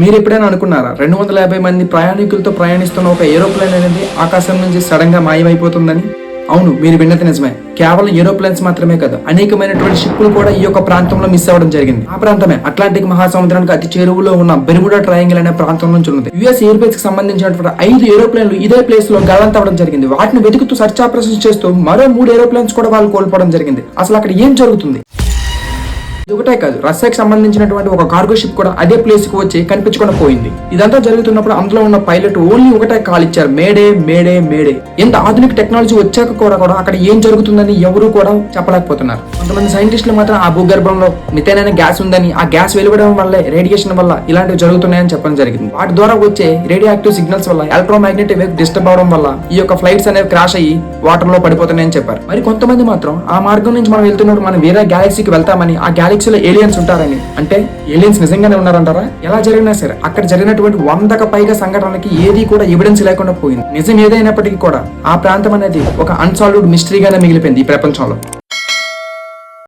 మీరు ఎప్పుడైనా అనుకున్నారా? రెండు వందల యాభై మంది ప్రయాణికులతో ప్రయాణిస్తున్న ఒక ఏరోప్లేన్ అనేది ఆకాశం నుంచి సడన్గా మాయమైపోతుందని? అవును మీరు విన్నది నిజమే. కేవలం ఏరోప్లేన్స్ మాత్రమే కాదు. అనేకమైనటువంటి షిప్పులు కూడా ఈ యొక్క ప్రాంతంలో మిస్ అవ్వడం జరిగింది. ఆ ప్రాంతమే అట్లాంటిక్ మహాసముద్రానికి అతి చేరువలో ఉన్న బెరుగుడా ట్రయాంగిల్ అనే ప్రాంతం నుంచి ఉన్నది. యుఎస్ ఎయిర్బేస్కి సంబంధించినటువంటి ఐదు ఏరోప్లేన్లు ఇదే ప్లేస్లో గల్లంతవడం జరిగింది. వాటిని వెతుకుతూ సర్చ్ ఆపరేషన్ చేస్తూ మరో మూడు ఏరోప్లేన్స్ కూడా వాళ్ళు కోల్పోవడం జరిగింది. అసలు అక్కడ ఏం జరుగుతుంది? ఇది ఒకటే కాదు. రష్యాకి సంబంధించినటువంటి ఒక కార్గో షిప్ కూడా అదే ప్లేస్కి వచ్చి కనిపించకుండా పోయింది. ఇదంతా జరుగుతున్నప్పుడు అందులో ఉన్న పైలట్ ఓన్లీ ఒకటే కాల్ ఇచ్చారు. మేడే మేడే మేడే ఎంత ఆధునిక టెక్నాలజీ వచ్చాక కూడా కూడా అక్కడ ఏం జరుగుతుందని ఎవరు కూడా చెప్పలేకపోతున్నారు. కొంతమంది సైంటిస్టులు మాత్రం ఆ భూగర్భంలో మిథైన్ అనే గ్యాస్ ఉందని ఆ గ్యాస్ వెలువడడం వల్లే రేడియేషన్ వల్ల ఇలాంటివి జరుగుతున్నాయని చెప్పడం జరిగింది. వాటి ద్వారా వచ్చే రేడియో యాక్టివ్ సిగ్నల్స్ వల్ల ఎలక్ట్రోమాగ్నెటిక్ వేవ్ డిస్టర్బ్ అవడం వల్ల ఈ యొక్క ఫ్లైట్స్ అనేవి క్రాష్ అయ్యి వాటర్లో పడిపోతున్నాయని చెప్పారు. మరి కొంతమంది మాత్రం ఆ మార్గం నుంచి మనం వెళ్తున్నప్పుడు మనం వేరే గ్యాలక్సీకి వెళ్తామని ఆ గ్యాలక్సీ గెలాక్సీలో ఏలియన్స్ ఉంటారని. అంటే ఏలియన్స్ నిజంగానే ఉన్నారంటారా? ఎలా జరిగినా సరే అక్కడ జరిగినటువంటి వందకు పైగా సంఘటనలకి ఏది కూడా ఎవిడెన్స్ లేకుండా పోయింది. నిజం ఏదైనప్పటికీ కూడా ఆ ప్రాంతం అనేది ఒక అన్సాల్వ్డ్ మిస్టరీగానే మిగిలిపోయింది ఈ ప్రపంచంలో.